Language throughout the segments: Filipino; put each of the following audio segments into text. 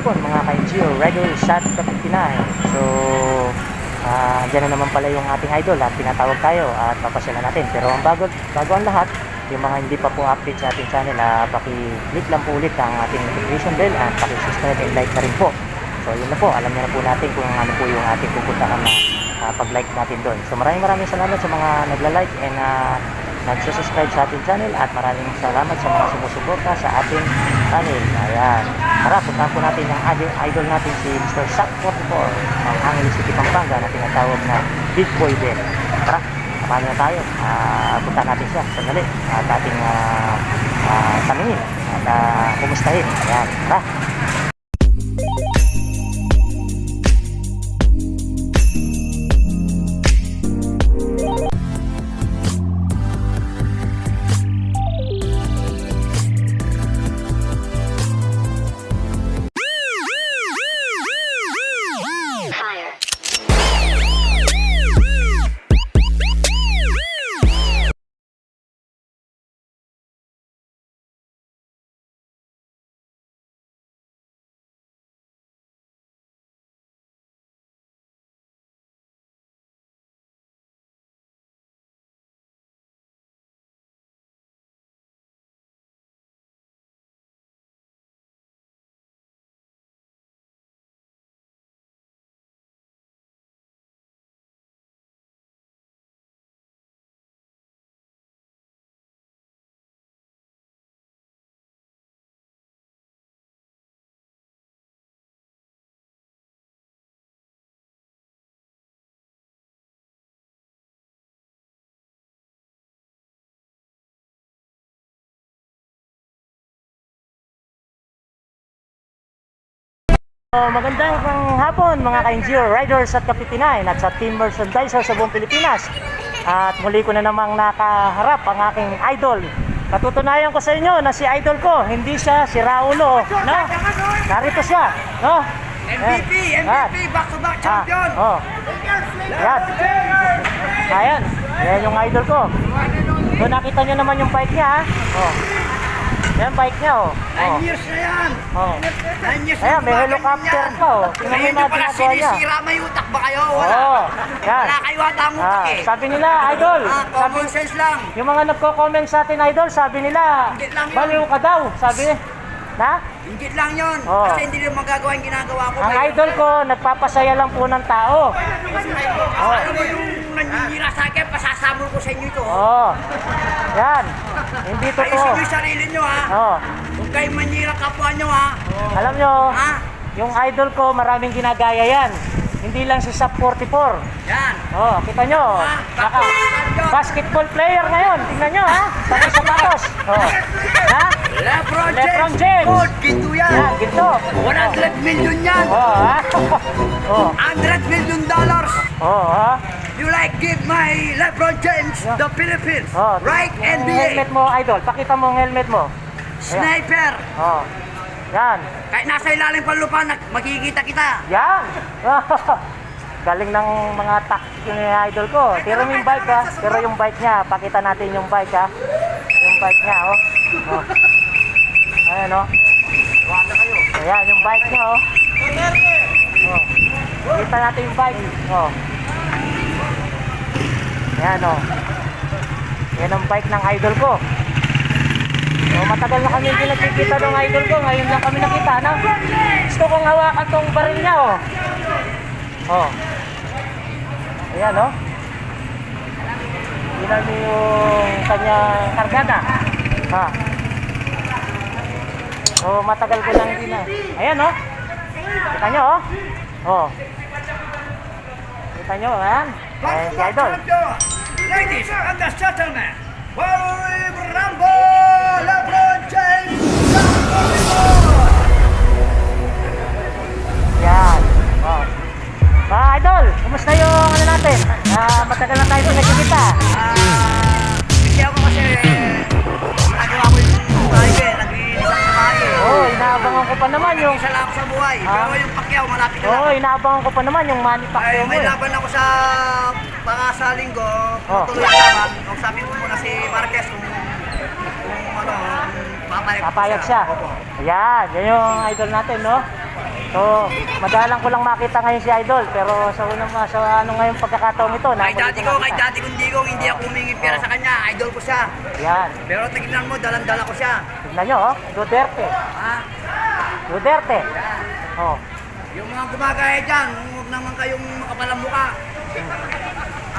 hapon mga ka-NGO, regular shot ka 59. So, ah dyan na naman pala yung ating idol at pinatawag tayo at papasyalan natin. Pero ang bago, bago ang lahat, yung mga hindi pa po update sa ating channel, ah paki-click lang po ulit ang ating notification bell at paki-subscribe and like na rin po. So, yun na po. Alam niyo na po natin kung ano po yung ating pupuntahan na ah, pag-like natin doon. So, maraming maraming salamat sa mga nagla-like and uh, nagsusubscribe sa ating channel at maraming salamat sa mga sumusuporta sa ating channel. Ayan. Tara, po natin ang idol, natin si Mr. Shaq 44 ng Angeles City, Pampanga na tinatawag na Big Boy din. Tara, samahan na tayo. Uh, puntahan natin siya sandali at ating uh, uh, tanungin at uh, kumustahin. Ayan. Tara. So, magandang hapon mga ka-NGO riders at kapitinahin at sa team merchandiser sa buong Pilipinas. At muli ko na namang nakaharap ang aking idol. Patutunayan ko sa inyo na si idol ko, hindi siya si Raulo. No? Narito siya. No? MVP. MVP, back-to-back champion. Ah, oh. Yan. Ayan. Ayan yung idol ko. So, nakita nyo naman yung bike niya. ha? Oh. Yan bike niya. Oh. Nine oh. years na yan. Oh. Nine years Ayan, may helicopter pa, oh. Tingnan mo Ngayon yung nyo pala ginagawa niya. sinisira, may utak ba kayo? Wala. Oo. Yan. Wala kayo ata ang utak Ah, eh. sabi nila, idol. Ah, Sabi, common sense lang. yung mga nagko-comment sa atin, idol, sabi nila, Hindi lang yun. baliw ka daw. Sabi, na? Ingit lang yun. Oo. Kasi hindi rin magagawa yung ginagawa ko. Ang idol ko, nagpapasaya lang po ng tao. Alam mo yung nanyinyira sa akin, pasasamol ko sa inyo ito. Oo. Oh. Yan. Hindi Ayusin totoo. nyo yung sarili nyo ha. Oo. Huwag kayo manyira kapwa nyo ha. Alam nyo, Ha? yung idol ko, maraming ginagaya yan. Hindi lang si Sub 44. Yan. Oh, kita nyo. Naka, basketball player ngayon. Tingnan nyo, ha? Pati sapatos. Oh. Ha? Lebron James. Lebron James. Good, ginto yan. Yan, ginto. 100 million yan. Oh, ha? oh, 100 million dollars. oh, ha? You like give my LeBron James Yeah. the Philippines, Oh, right yung NBA, helmet mo, idol. Pakita mo ang helmet mo. sniper. Oh. Yan. Kahit nasa ilalim pa lupa, makikita kita. Yan. Galing ng mga tactic ni idol ko. Pero yung bike ha. Pero yung bike niya. Pakita natin yung bike ha. Yung bike niya oh. oh. Ayan oh. Ayan yung bike niya oh. oh. Kita natin yung bike. Oh. Ayan oh. Yan ang bike ng idol ko. So, matagal na kami hindi nagkikita ng idol ko. Ngayon lang kami nakita. No? Gusto kong hawakan tong baril niya, oh. Oh. Ayan, oh. Tingnan niyo yung kanyang kargada. Ha. So, matagal ko lang din na. Ayan, oh. Kita nyo, oh. Oh. Kita nyo, ayan. Ayan Idol. Ladies and the gentlemen, Royal Rambo, oh, inaabangan ko pa naman yung Manny Ay, mo may eh. laban ako sa baka sa linggo, Oh. tuloy ang laban. Kung sabi ko muna si Marquez kung, kung ano, kung papayag, Papayag siya. Opo. Ayan, yan yung idol natin, no? So, madalang ko lang makita ngayon si Idol, pero sa unang sa ano ngayong pagkakataon ito, Kay nabalik dati ko, kay makita. dati kong digong, hindi ako humingi pera sa kanya. Idol ko siya. Yan. Pero tignan mo, dalang-dala ko siya. Tignan nyo, oh. Duterte. Ha? Duterte. Oh. Yung mga gumagaya dyan, huwag naman kayong makapalang mukha.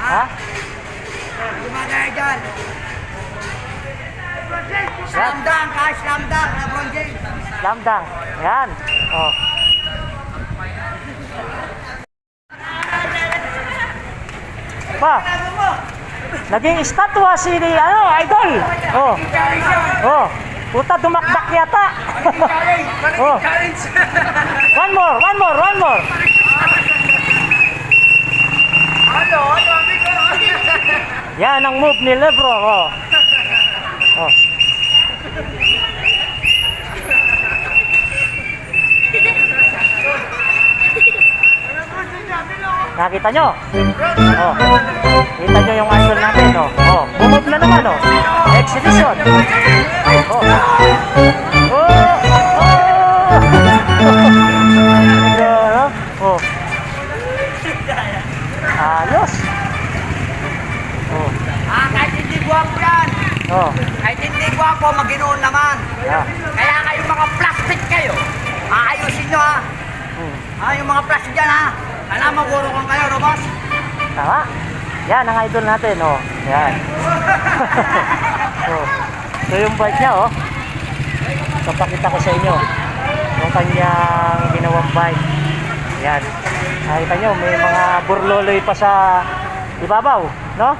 Ha? Ha? Gumagaya dyan. Slam dunk, ha? Slam dunk, LeBron James. Slam dunk. Yan. Oh. Pa, naging estatwa si ano, Idol. Oh. Oh. Puta, dumakdak yata. oh. One more, one more, one more. Ano? Ano? amigo? Yan ang move ni Lebron. Oh. Oh. Nakita nyo? Oh. Kita nyo yung idol natin, oh. Oh, bumove na naman, oh. Exhibition. Oh. Idol natin, oh. Yan. oh. So yung bike niya, oh. So pakita ko sa inyo. Yung kanyang ginawang bike. Yan. Nakita nyo, may mga burloloy pa sa ibabaw, no?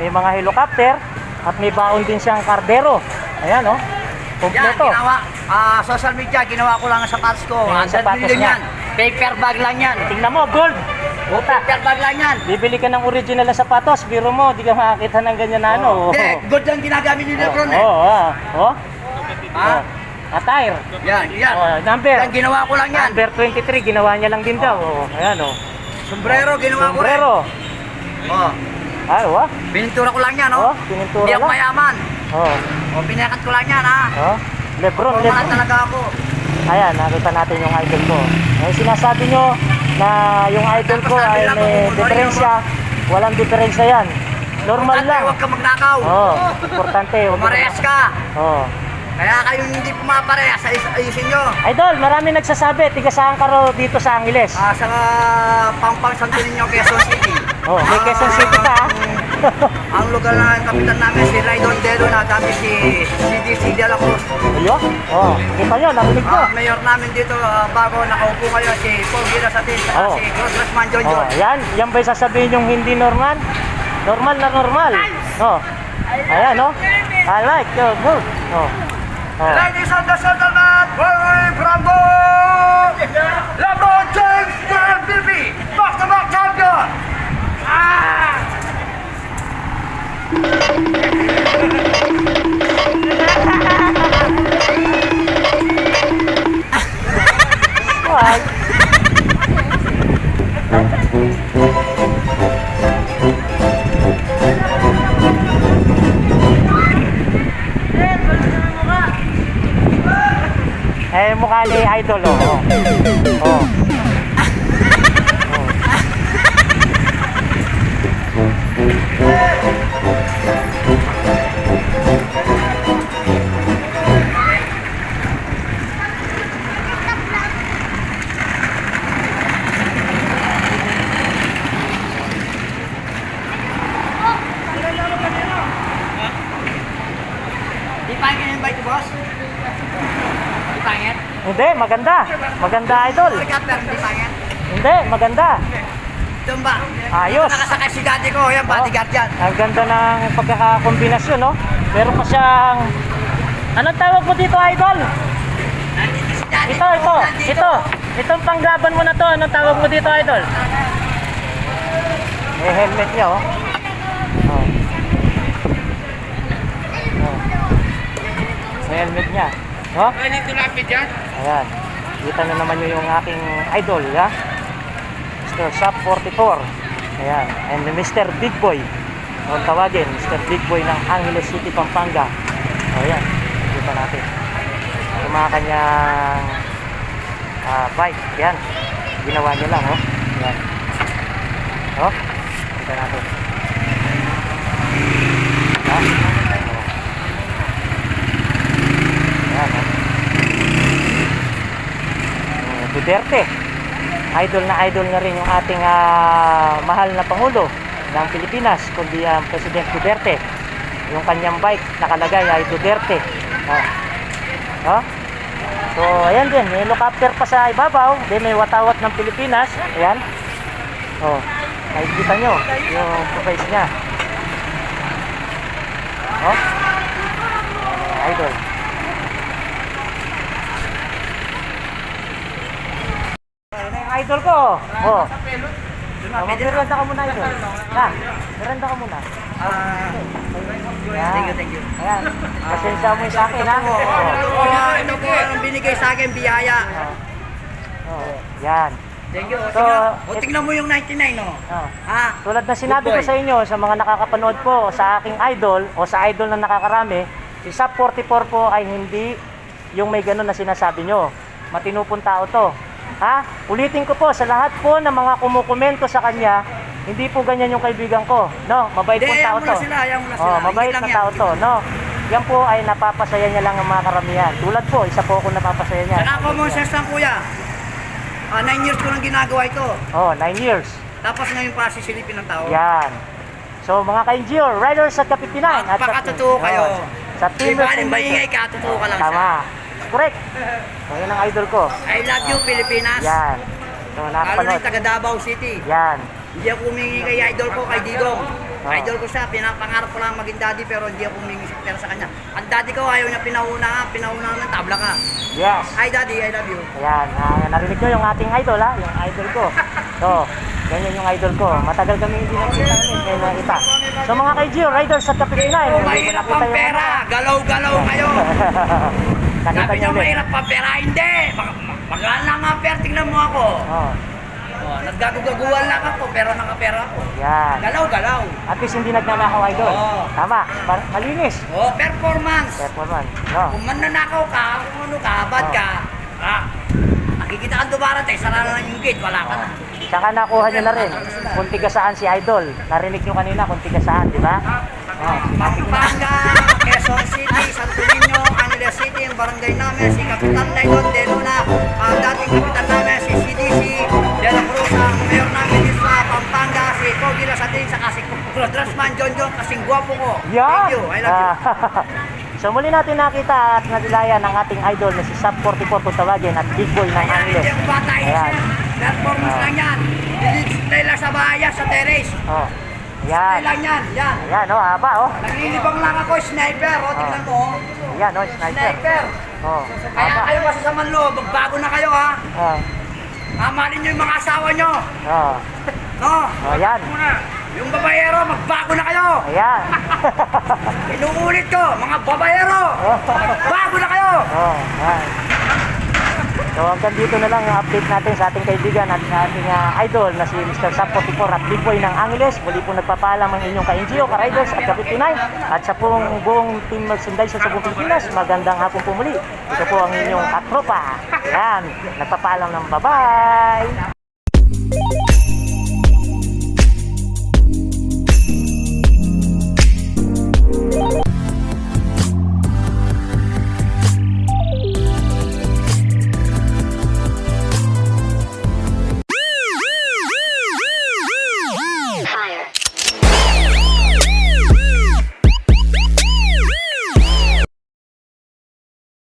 May mga helicopter at may baon din siyang kardero. Ayan, oh. Yan, Kompleto. ginawa. Ah, social media, ginawa ko lang sa sapatos ko. Ayan, 100 sapatos million niya. yan. Paper bag lang yan. Tingnan mo, gold. O, paper bag lang yan. Bibili ka ng original na sapatos, biro mo, di ka makakita ng ganyan na ano. Hindi, good lang ginagamit ni Lebron eh. Oo, oh, oh. Ha? Attire. Yan, yan. Oh, number. Yan, ginawa ko lang yan. Number 23, ginawa niya lang din daw. Oh, ayan oh. Sombrero, ginawa ko rin. Sombrero. Oh, Ay, oh. pinintura ko lang yan, Oh, oh. pinintura Hindi ako mayaman. Oh, O, pinakat ko lang yan, ha. oh. Lebron, Lebron. talaga ako. Ayan, nakita natin yung idol ko. Eh, sinasabi nyo na yung idol ko ay may diferensya. Walang diferensya yan. Normal Importante, lang. Huwag ka magnakaw. Oh, importante. huwag ka- Pumarehas ka. Oh. Kaya kayong hindi pumaparehas, ayus ayusin nyo. Idol, marami nagsasabi, tiga saan ka raw dito sa Angeles? Ah, sa Pampang Santilin nyo, Quezon City. Oh, may Quezon City ka ah. Ang lugar na ang kapitan namin, si Raydon Delo na dati si CDC de la Cruz. Ayun? Oh, kita nyo, narinig ko. Ah, mayor namin dito, ah, bago nakaupo ngayon, si Paul Gira sa tin, Oh. si Congressman John Oh, John. yan, yan ba yung sasabihin yung hindi normal? Normal na normal. Oh. Ayan, oh. I like your move. Oh. Oh. Ladies and gentlemen, Thank you. Hindi, maganda. Maganda, Idol. Hindi, maganda. Tumba. Ayos. Nakasakay si daddy ko, yan, bodyguard yan. Ang ganda ng pagkakakombinasyon, no? Meron pa siyang... Anong tawag mo dito, Idol? Nandito si daddy Ito, ko, ito, nandito. ito. Itong panglaban mo na to. Anong tawag mo dito, Idol? May helmet niya, oh. Oh. Oh. May helmet niya. No? Pwede tulapit yan? Ayan. Kita na naman nyo yung aking idol, ya? Mr. Shop 44. Ayan. And Mr. Big Boy. O tawagin, Mr. Big Boy ng Angeles City, Pampanga. O ayan. Kita natin. Yung mga kanyang ah, bike. Yan. Ginawa niya lang. Yan. Oh. Natin. Ha? Oh. Yan, oh. Oh, Duterte. Idol na idol na rin yung ating ah, mahal na Pangulo ng Pilipinas, kundi ang President Duterte. Yung kanyang bike nakalagay ay Duterte. Oh. Oh. So, ayan din, may helicopter pa sa ibabaw, din may watawat ng Pilipinas. Ayan. Oh, nakikita nyo yung face niya. Oh. Idol. Ayan yung idol ko. Oh. Oh, magmerenda ka muna idol. Na, merenda ka muna. Ah, thank you, thank you. Ayan. Pasensya mo yung sa akin ha. Oh. Oh, ito po ang binigay sa akin, biyaya. Oh. Yan. Thank you. So, o, tingnan mo yung 99, no? Oh. Ha? Tulad na sinabi ko sa inyo, sa mga nakakapanood po sa aking idol o sa idol na nakakarami, si Sub 44 po ay hindi yung may ganun na sinasabi nyo. Matino pong tao to. Ha? Ulitin ko po sa lahat po ng mga kumukomento sa kanya, hindi po ganyan yung kaibigan ko. No, mabait pong tao mo to. sila, ayaw mo na sila. Oh, mabait na tao to, no? Yan po ay napapasaya niya lang ang mga karamihan. Tulad po, isa po ako napapasaya niya. Saka common sense lang, kuya. Ah, 9 years ko nang ginagawa ito. Oh, 9 years. Tapos ngayon pa sisilipin ng tao. Yan. So mga ka-NGO, riders at Kapitinan. at sa- Magpakatotoo kayo. Oh, Sa Team ba rin maingay ka, totoo ka lang siya. Correct. So yun ang idol ko. I love you, Pilipinas. Yan. So Lalo na nakapanood. yung taga Davao City. Yan. Hindi ako humingi kay idol ko, kay Digong. Ah. Idol ko siya, pinapangarap ko lang maging daddy pero hindi ako humingi sa pera sa kanya. Ang daddy ko ayaw niya pinauna ka, pinauna ng tabla ka. Yes. Hi daddy, I love you. Ayan. ah, narinig nyo yung ating idol ha. Yung idol ko. So, ganyan yung idol ko. Matagal kami hindi nakita namin. Kaya nakita. So mga ka-NGO, riders at Kapitinan. Oh, mahirap ang pera, galaw-galaw kayo. Sabi niya mahirap ang pera, hindi. Mag- mag- Magaan lang ang pera, tingnan mo ako. Oh, Oh, naggagugaguan lang ako, pero nakapera ako. yan. Galaw-galaw. At least hindi nagnanakaw idol. Oo. Tama. Par- Malinis. Oh, performance. Performance. No. Kung mananakaw ka, kung ano ka, bad ka, ah, nakikita ka dumarating, sara na lang yung gate, wala ka na. Saka nakuha niyo na rin kung tiga saan si Idol. Narinig niyo kanina kung tiga saan, di ba? Oh, Pampanga, Quezon City, Santo Niño, Angeles City, ang barangay namin, si Kapitan Laylon De Luna, ang dating kapitan namin, si CDC, De La Cruz, ang mayor namin dito sa Pampanga, si Kogi Lasadin, saka si Drasman John John, kasing gwapo ko. Yan! Thank you, I love you. So muli natin nakita at nadilayan ng ating idol na si Sub 44 kung tawagin at Big Boy ng Ayan, Angeles. hindi ako bata Ayan. Performance Ah. lang yan. Display lang sa bayan, sa terrace. Oh. Display Yan. lang yan, yan. Ayan, oh, haba, oh. Naglilibang lang ako, sniper, o, tingnan mo. oh. Ayan, oh, sniper. Sniper. Oh, Kaya haba. kayo kasi sa manloob, magbago na kayo ha. Oh, Mamalin nyo yung mga asawa nyo. oh. No? Oh, yan. Yung babayero, magbago na kayo. Ayan. Inuulit ko, mga babayero, magbago na kayo. Oh, yan. So hanggang dito na lang yung update natin sa ating kaibigan at sa ating ah, idol na si Mr. Sub 44 at Big Boy ng Angeles. Muli po nagpapaalam ang inyong ka-NGO, ka-riders at ka-59 at sa pong buong team merchandise sa buong Pilipinas. Magandang hapon po muli. Ito po ang inyong katropa. Yan. Nagpapaalam ng bye-bye.